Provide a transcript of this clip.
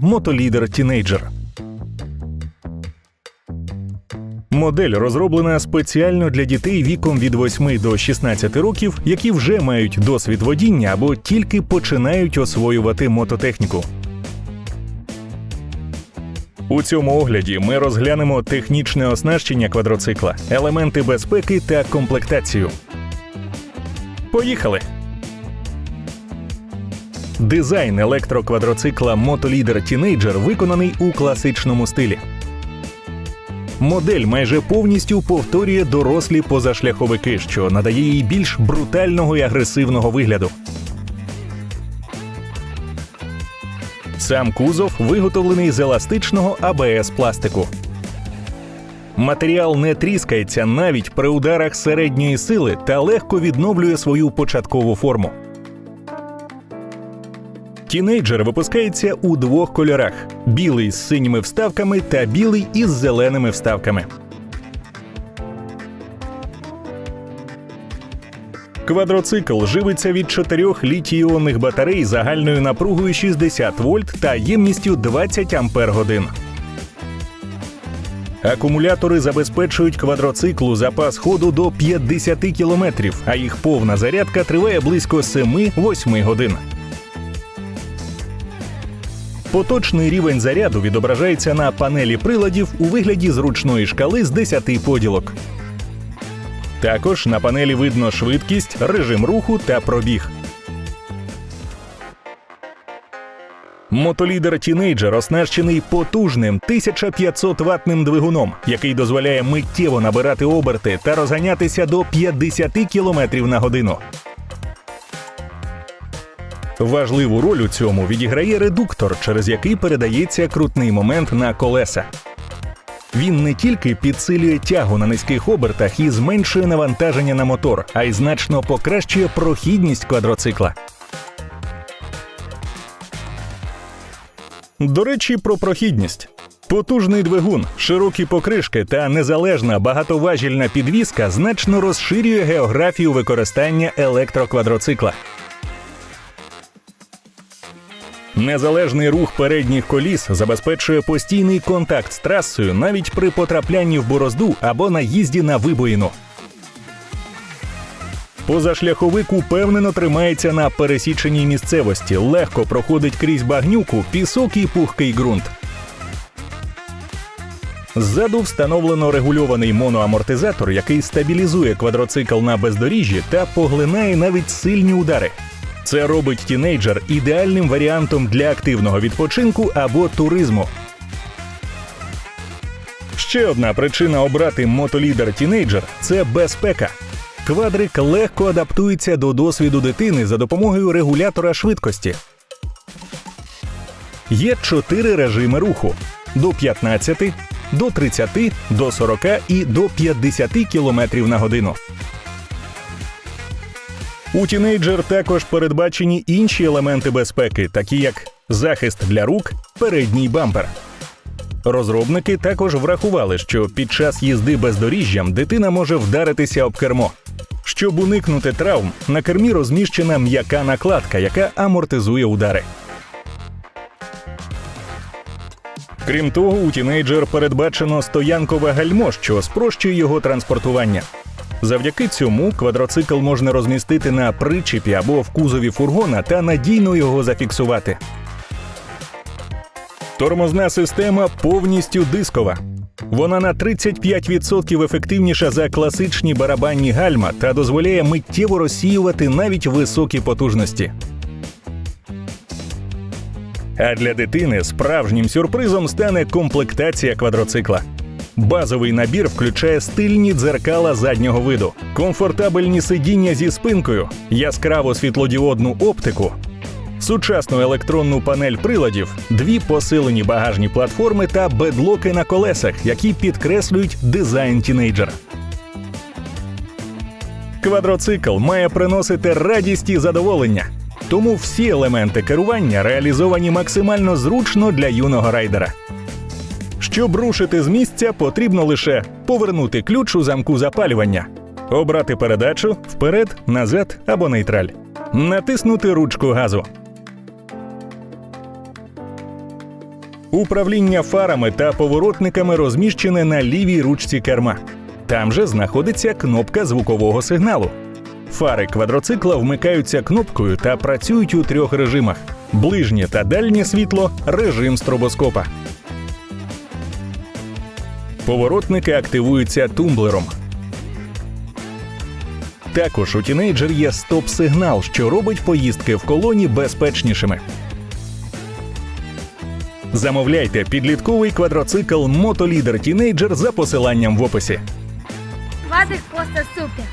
Мотолідер Тінейджер. Модель розроблена спеціально для дітей віком від 8 до 16 років, які вже мають досвід водіння або тільки починають освоювати мототехніку. У цьому огляді ми розглянемо технічне оснащення квадроцикла, елементи безпеки та комплектацію. Поїхали! Дизайн електроквадроцикла Мотолідер Teenager виконаний у класичному стилі. Модель майже повністю повторює дорослі позашляховики, що надає їй більш брутального і агресивного вигляду. Сам кузов виготовлений з еластичного АБС пластику. Матеріал не тріскається навіть при ударах середньої сили та легко відновлює свою початкову форму. Тінейджер випускається у двох кольорах: білий з синіми вставками та білий із зеленими вставками. Квадроцикл живиться від чотирьох літій-іонних батарей загальною напругою 60 вольт та ємністю 20 ампер годин. Акумулятори забезпечують квадроциклу запас ходу до 50 кілометрів, а їх повна зарядка триває близько 7-8 годин. Поточний рівень заряду відображається на панелі приладів у вигляді зручної шкали з 10 поділок. Також на панелі видно швидкість, режим руху та пробіг. Мотолідер Teenager оснащений потужним 1500 ватним двигуном, який дозволяє миттєво набирати оберти та розганятися до 50 км на годину. Важливу роль у цьому відіграє редуктор, через який передається крутний момент на колеса. Він не тільки підсилює тягу на низьких обертах і зменшує навантаження на мотор, а й значно покращує прохідність квадроцикла. До речі, про прохідність. Потужний двигун, широкі покришки та незалежна багатоважільна підвіска значно розширює географію використання електроквадроцикла. Незалежний рух передніх коліс забезпечує постійний контакт з трасою навіть при потраплянні в борозду або наїзді на вибоїну. Позашляховик упевнено тримається на пересіченій місцевості, легко проходить крізь багнюку, пісок і пухкий ґрунт. Ззаду встановлено регульований моноамортизатор, який стабілізує квадроцикл на бездоріжжі та поглинає навіть сильні удари. Це робить тінейджер ідеальним варіантом для активного відпочинку або туризму. Ще одна причина обрати мотолідер тінейджер це безпека. Квадрик легко адаптується до досвіду дитини за допомогою регулятора швидкості. Є чотири режими руху: до 15, до 30, до 40 і до 50 км на годину. У тінейджер також передбачені інші елементи безпеки, такі як захист для рук, передній бампер. Розробники також врахували, що під час їзди бездоріжжям дитина може вдаритися об кермо. Щоб уникнути травм, на кермі розміщена м'яка накладка, яка амортизує удари. Крім того, у тінейджер передбачено стоянкове гальмо, що спрощує його транспортування. Завдяки цьому квадроцикл можна розмістити на причепі або в кузові фургона та надійно його зафіксувати. Тормозна система повністю дискова. Вона на 35% ефективніша за класичні барабанні гальма та дозволяє миттєво розсіювати навіть високі потужності. А для дитини справжнім сюрпризом стане комплектація квадроцикла. Базовий набір включає стильні дзеркала заднього виду, комфортабельні сидіння зі спинкою, яскраво світлодіодну оптику, сучасну електронну панель приладів, дві посилені багажні платформи та бедлоки на колесах, які підкреслюють дизайн тінейджера. Квадроцикл має приносити радість і задоволення. Тому всі елементи керування реалізовані максимально зручно для юного райдера. Щоб рушити з місця, потрібно лише повернути ключ у замку запалювання, обрати передачу вперед, назад або нейтраль, натиснути ручку газу. Управління фарами та поворотниками розміщене на лівій ручці керма. Там же знаходиться кнопка звукового сигналу. Фари квадроцикла вмикаються кнопкою та працюють у трьох режимах: ближнє та дальнє світло, режим стробоскопа. Поворотники активуються тумблером. Також у тінейджер є стоп-сигнал, що робить поїздки в колоні безпечнішими. Замовляйте підлітковий квадроцикл Мотолідер Тінейджер за посиланням в описі. Квадрик просто супер.